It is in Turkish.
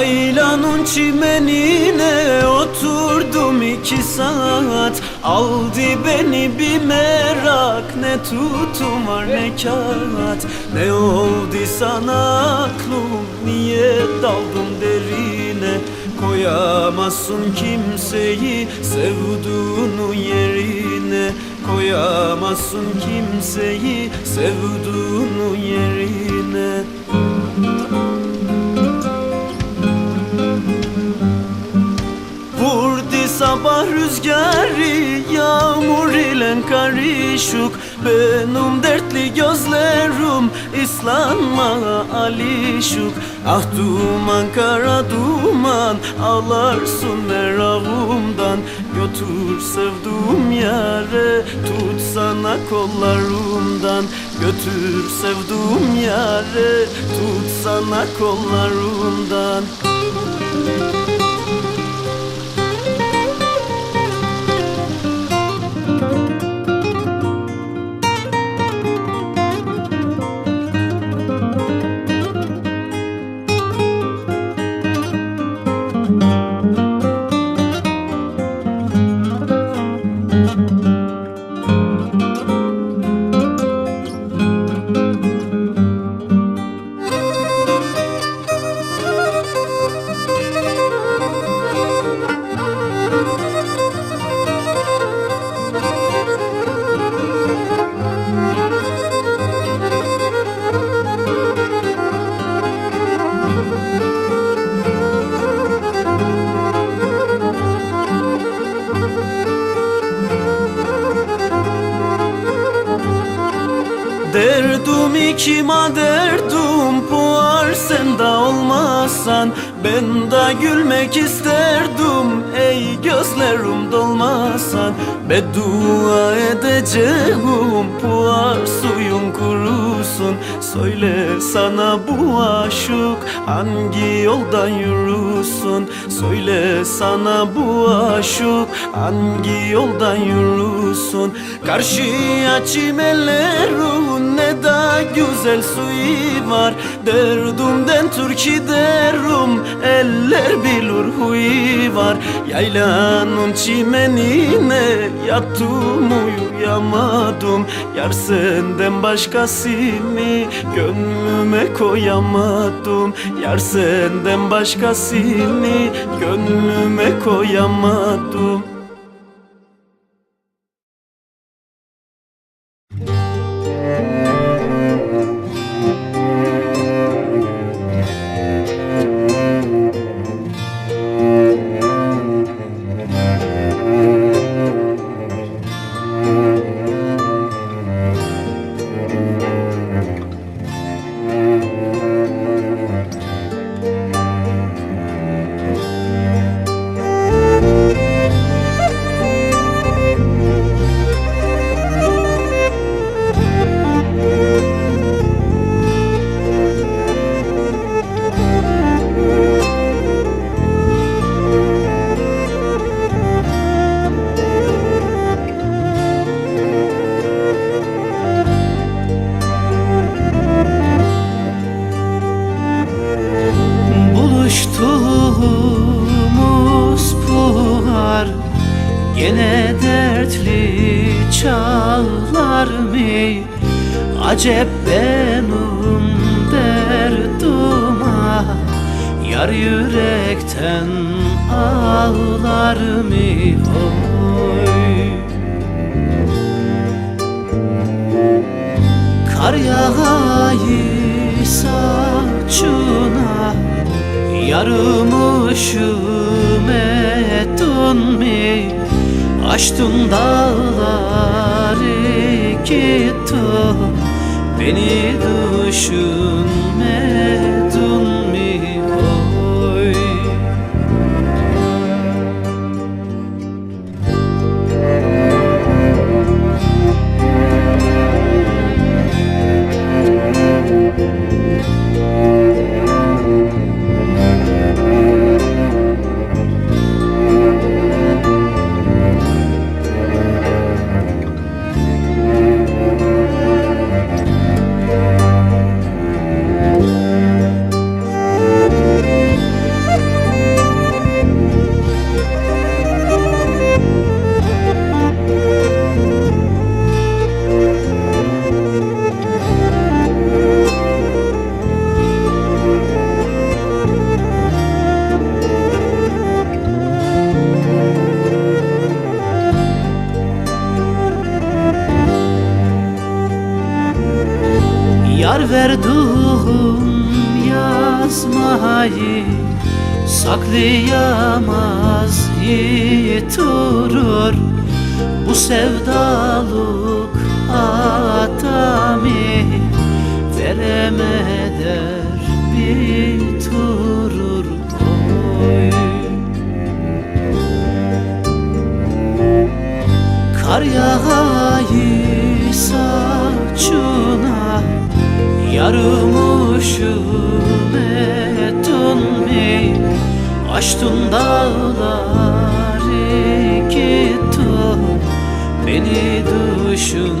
Yaylanın çimenine oturdum iki saat. Aldı beni bir merak Ne tutum var ne kağıt. Ne oldu sana aklım Niye daldım derine? Koyamazsın kimseyi Sevduğunu yerine. Koyamazsın kimseyi Sevduğunu yerine sabah rüzgarı Yağmur ile karışık. Benim dertli gözlerim İslanma alişuk Ah duman kara duman Ağlarsın merakımdan Götür sevduğum yare Tut sana kollarımdan. Götür sevduğum yare Tut sana kollarımdan. Derdim ikima derdim puar sen de olmazsan Ben de gülmek isterdim ey gözlerim dolmasan Beddua edeceğim puar suyun kurusun. Söyle sana bu aşık hangi yoldan yürüsün? Söyle sana bu aşık hangi yoldan yürüsün? Karşıya çimenlerin ne da güzel suyu var. Derdumden Türkiye derim eller bilir huyu var Yaylanın çimenine yattım uyuyamadım. Yar senden başkasını gönlüme koyamadım. Yar senden başkasını gönlüme koyamadım mı Acep benim derduma Yar yürekten ağlar mı oy? Kar yağayı saçına Yarım üşümedin mi? Açtın dağları gittin Beni düşünmedin yazmayı Saklayamaz yiturur Bu sevdalık atami Veremeder Yarılmışım ettin mi? Açtın dağları gittin. Beni düşün